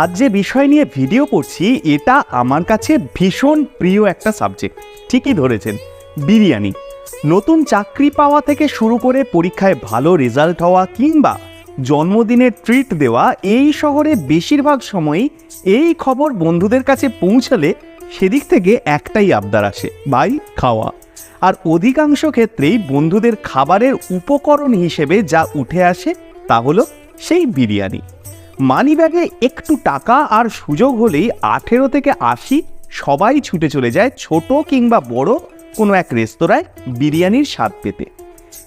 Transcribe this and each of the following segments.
আজ যে বিষয় নিয়ে ভিডিও করছি, এটা আমার কাছে ভীষণ প্রিয় একটা সাবজেক্ট। ঠিকই ধরেছেন, বিরিয়ানি। নতুন চাকরি পাওয়া থেকে শুরু করে পরীক্ষায় ভালো রেজাল্ট হওয়া কিংবা জন্মদিনের ট্রিট দেওয়া, এই শহরে বেশিরভাগ সময়ই এই খবর বন্ধুদের কাছে পৌঁছালে সেদিক থেকে একটাই আবদার আসে বাই খাওয়া। আর অধিকাংশ ক্ষেত্রেই বন্ধুদের খাবারের উপকরণ হিসেবে যা উঠে আসে, তা হলো সেই বিরিয়ানি। মানিব্যাগে একটু টাকা আর সুযোগ হলেই আঠেরো থেকে আশি সবাই ছুটে চলে যায় ছোট কিংবা বড় কোনো এক রেস্তোরাঁয় বিরিয়ানির স্বাদ পেতে।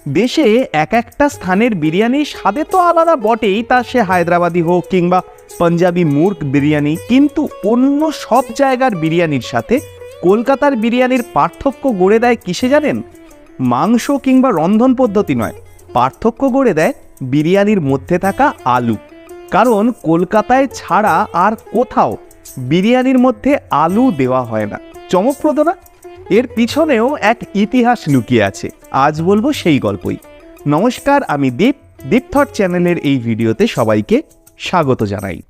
দেশে এক একটা স্থানের বিরিয়ানির স্বাদে তো আলাদা বটেই, তা সে হায়দ্রাবাদি হোক কিংবা পাঞ্জাবি মুর্গ বিরিয়ানি, কিন্তু অন্য সব জায়গার বিরিয়ানির সাথে কলকাতার বিরিয়ানির পার্থক্য গড়ে দেয় কিসে জানেন? মাংস কিংবা রন্ধন পদ্ধতি নয়, পার্থক্য গড়ে দেয় বিরিয়ানির মধ্যে থাকা আলু। কারণ কলকাতায় ছাড়া আর কোথাও বিরিয়ানির মধ্যে আলু দেওয়া হয় না। চমকপ্রদ না? এর পিছনেও এক ইতিহাস লুকিয়ে আছে। আজ বলব সেই গল্পই। নমস্কার, আমি দীপ। দীপ থট চ্যানেলের এই ভিডিওতে সবাইকে স্বাগত জানাই।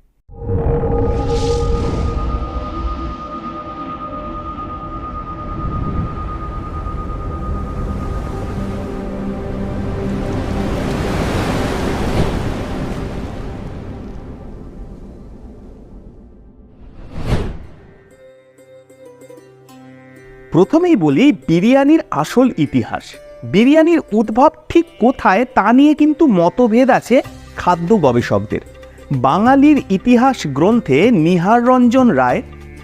প্রথমেই বলি বিরিয়ানির আসল ইতিহাস। বিরিয়ানির উদ্ভব ঠিক কোথায় তা নিয়ে কিন্তু মতভেদ আছে খাদ্য গবেষকদের। বাঙালির ইতিহাস গ্রন্থে নিহার রঞ্জন রায়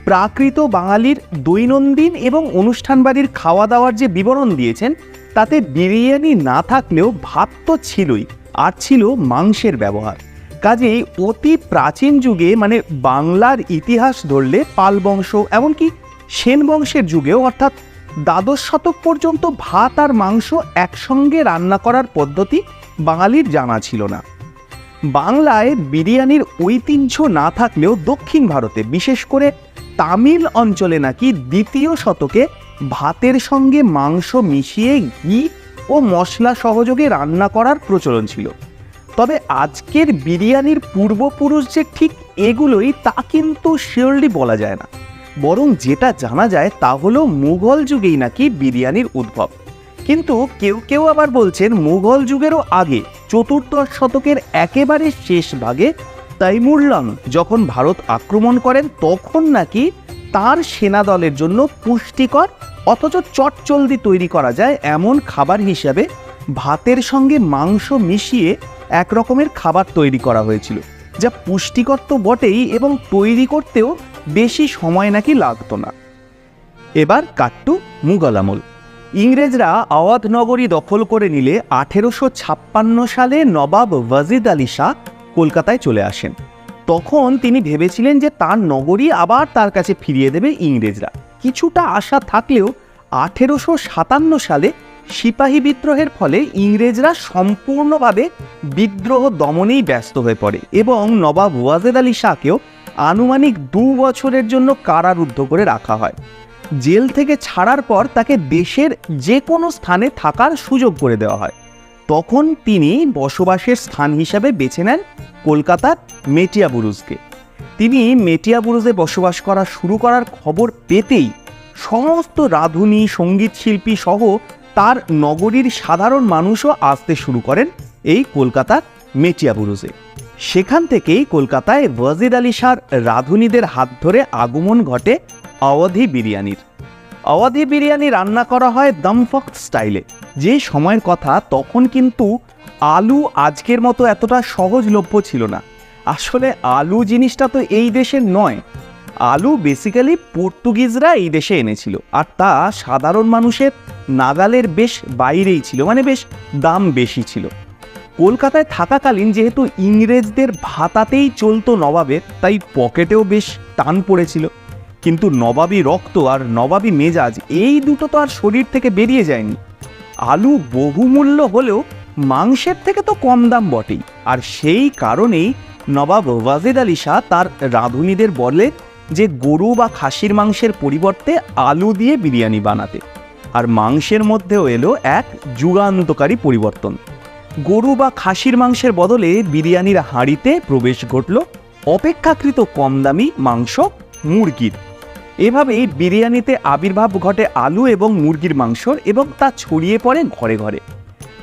প্রাকৃত বাঙালির দৈনন্দিন এবং অনুষ্ঠান বাড়ির খাওয়া দাওয়ার যে বিবরণ দিয়েছেন, তাতে বিরিয়ানি না থাকলেও ভাত তো ছিলই, আর ছিল মাংসের ব্যবহার। কাজেই অতি প্রাচীন যুগে মানে বাংলার ইতিহাস ধরলে পাল বংশ এমনকি সেন বংশের যুগেও অর্থাৎ দ্বাদশ শতক পর্যন্ত ভাত আর মাংস একসঙ্গে রান্না করার পদ্ধতি বাঙালির জানা ছিল না। বাংলায় বিরিয়ানির ঐতিহ্য না থাকলেও দক্ষিণ ভারতে, বিশেষ করে তামিল অঞ্চলে নাকি দ্বিতীয় শতকে ভাতের সঙ্গে মাংস মিশিয়ে ঘি ও মশলা সহযোগে রান্না করার প্রচলন ছিল। তবে আজকের বিরিয়ানির পূর্বপুরুষ যে ঠিক এগুলোই তা কিন্তু শিওরলি বলা যায় না। বরং যেটা জানা যায় তা হলো মুঘল যুগেই নাকি বিরিয়ানির উদ্ভব। কিন্তু কেউ কেউ আবার বলছেন মুঘল যুগেরও আগে চতুর্দশ শতকের একেবারে শেষ ভাগে তাইমুরলং যখন ভারত আক্রমণ করেন তখন নাকি তার সেনা দলের জন্য পুষ্টিকর অথচ চটচলদি তৈরি করা যায় এমন খাবার হিসাবে ভাতের সঙ্গে মাংস মিশিয়ে এক রকমের খাবার তৈরি করা হয়েছিল। যা পুষ্টিকর তো বটেই এবং তৈরি করতেও বেশি সময় নাকি লাগতো না। এবার কাট্টু মুঘল আমল। ইংরেজরা আওয়াধ নগরী দখল করে নিলে আঠেরোশো ছাপ্পান্ন সালে নবাব ওয়াজিদ আলী শাহ কলকাতায় চলে আসেন। তখন তিনি ভেবেছিলেন যে তার নগরী আবার তার কাছে ফিরিয়ে দেবে ইংরেজরা। কিছুটা আশা থাকলেও আঠেরোশো সাতান্ন সালে সিপাহী বিদ্রোহের ফলে ইংরেজরা সম্পূর্ণভাবে বিদ্রোহ দমনেই ব্যস্ত হয়ে পড়ে এবং নবাব ওয়াজেদ আলী শাহকেও আনুমানিক দু বছরের জন্য কারারুদ্ধ করে রাখা হয়। জেল থেকে ছাড়ার পর তাকে দেশের যে কোনো স্থানে থাকার সুযোগ করে দেওয়া হয়। তখন তিনি বসবাসের স্থান হিসাবে বেছে নেন কলকাতার মেটিয়াবুরুজকে। তিনি মেটিয়াবুরুজে বসবাস করা শুরু করার খবর পেতেই সমস্ত রাঁধুনি সংগীত শিল্পী সহ তার নগরীর সাধারণ মানুষও আসতে শুরু করেন এই কলকাতার মেটিয়াবুরুজে। সেখান থেকেই কলকাতায় ওয়াজিদ আলী শাহর রাঁধুনিদের হাত ধরে আগমন ঘটে অবধি বিরিয়ানির। অবধি বিরিয়ানি রান্না করা হয় দমফক্ত স্টাইলে। যে সময়ের কথা, তখন কিন্তু আলু আজকের মতো এতটা সহজলভ্য ছিল না। আসলে আলু জিনিসটা তো এই দেশের নয়। আলু বেসিক্যালি পর্তুগিজরা এই দেশে এনেছিল। আর তা সাধারণ মানুষের নাগালের বেশ বাইরেই ছিল মানে বেশ দাম বেশি ছিল। কলকাতায় থাকাকালীন যেহেতু ইংরেজদের ভাতাতেই চলতো নবাবের, তাই পকেটেও বেশ টান পড়েছিল। কিন্তু নবাবী রক্ত আর নবাবী মেজাজ, এই দুটো তো আর শরীর থেকে বেরিয়ে যায়নি। আলু বহুমূল্য হলেও মাংসের থেকে তো কম দাম বটেই। আর সেই কারণেই নবাব ওয়াজেদ আলী শাহ তার রাঁধুনিদের বলে যে গরু বা খাসির মাংসের পরিবর্তে আলু দিয়ে বিরিয়ানি বানাতে। আর মাংসের মধ্যেও এলো এক যুগান্তকারী পরিবর্তন। গরু বা খাসির মাংসের বদলে বিরিয়ানির হাঁড়িতে প্রবেশ ঘটল অপেক্ষাকৃত কম দামি মাংস, মুরগির। এভাবেই বিরিয়ানিতে আবির্ভাব ঘটে আলু এবং মুরগির মাংসর এবং তা ছড়িয়ে পড়ে ঘরে ঘরে।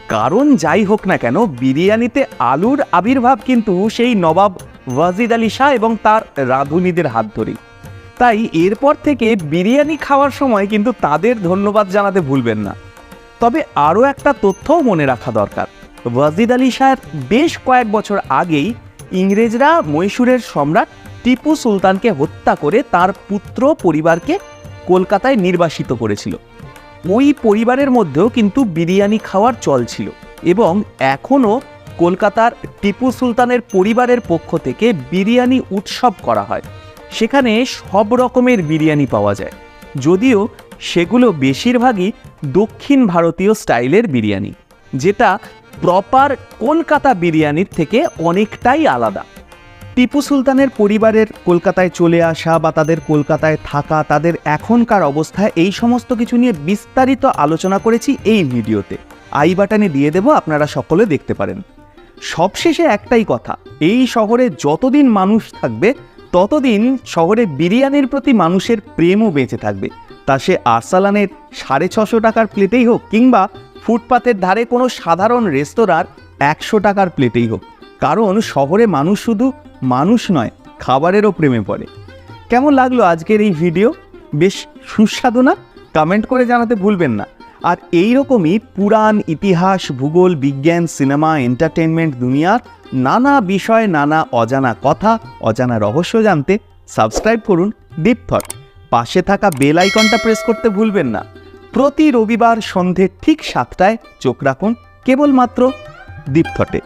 কারণ যাই হোক না কেন, বিরিয়ানিতে আলুর আবির্ভাব কিন্তু সেই নবাব ওয়াজিদ আলী শাহ এবং তার রাঁধুনিদের হাত ধরেই। তাই এরপর থেকে বিরিয়ানি খাওয়ার সময় কিন্তু তাদের ধন্যবাদ জানাতে ভুলবেন না। তবে আরও একটা তথ্যও মনে রাখা দরকার। ওয়াজিদ আলী শাহের বেশ কয়েক বছর আগেই ইংরেজরা মহীশূরের সম্রাট টিপু সুলতানকে হত্যা করে তার পুত্র পরিবারকে কলকাতায় নির্বাসিত করেছিল। ওই পরিবারের মধ্যেও কিন্তু বিরিয়ানি খাওয়ার চল ছিল এবং এখনও কলকাতার টিপু সুলতানের পরিবারের পক্ষ থেকে বিরিয়ানি উৎসব করা হয়। সেখানে সব রকমের বিরিয়ানি পাওয়া যায়। যদিও সেগুলো বেশিরভাগই দক্ষিণ ভারতীয় স্টাইলের বিরিয়ানি, যেটা প্রপার কলকাতা বিরিয়ানির থেকে অনেকটাই আলাদা। টিপু সুলতানের পরিবারের কলকাতায় চলে আসা বা তাদের কলকাতায় থাকা, তাদের এখনকার অবস্থায় এই সমস্ত কিছু নিয়ে বিস্তারিত আলোচনা করেছি এই ভিডিওতে। আই বাটনে দিয়ে দেব, আপনারা সকলে দেখতে পারেন। সবশেষে একটাই কথা, এই শহরে যতদিন মানুষ থাকবে, ততদিন শহরে বিরিয়ানির প্রতি মানুষের প্রেমও বেঁচে থাকবে। তা সে আরসালানের সাড়ে ছশো টাকার প্লেটেই হোক কিংবা ফুটপাতের ধারে কোনো সাধারণ রেস্তোরাঁর একশো টাকার প্লেটেই হোক। কারণ শহরে মানুষ শুধু মানুষ নয়, খাবারেরও প্রেমে পড়ে। কেমন লাগল আজকের এই ভিডিও? বেশ সুস্বাদু না? কমেন্ট করে জানাতে ভুলবেন না। আর এই রকমই পুরাণ, ইতিহাস, ভূগোল, বিজ্ঞান, সিনেমা এন্টারটেনমেন্ট দুনিয়ার নানা বিষয়, নানা অজানা কথা, অজানা রহস্য জানতে সাবস্ক্রাইব করুন দীপথট পাশে থাকা বেল আইকনটা প্রেস করতে ভুলবেন না। প্রতি রবিবার সন্ধে ঠিক সাতটায় চোখ রাখুন কেবলমাত্র দীপথটে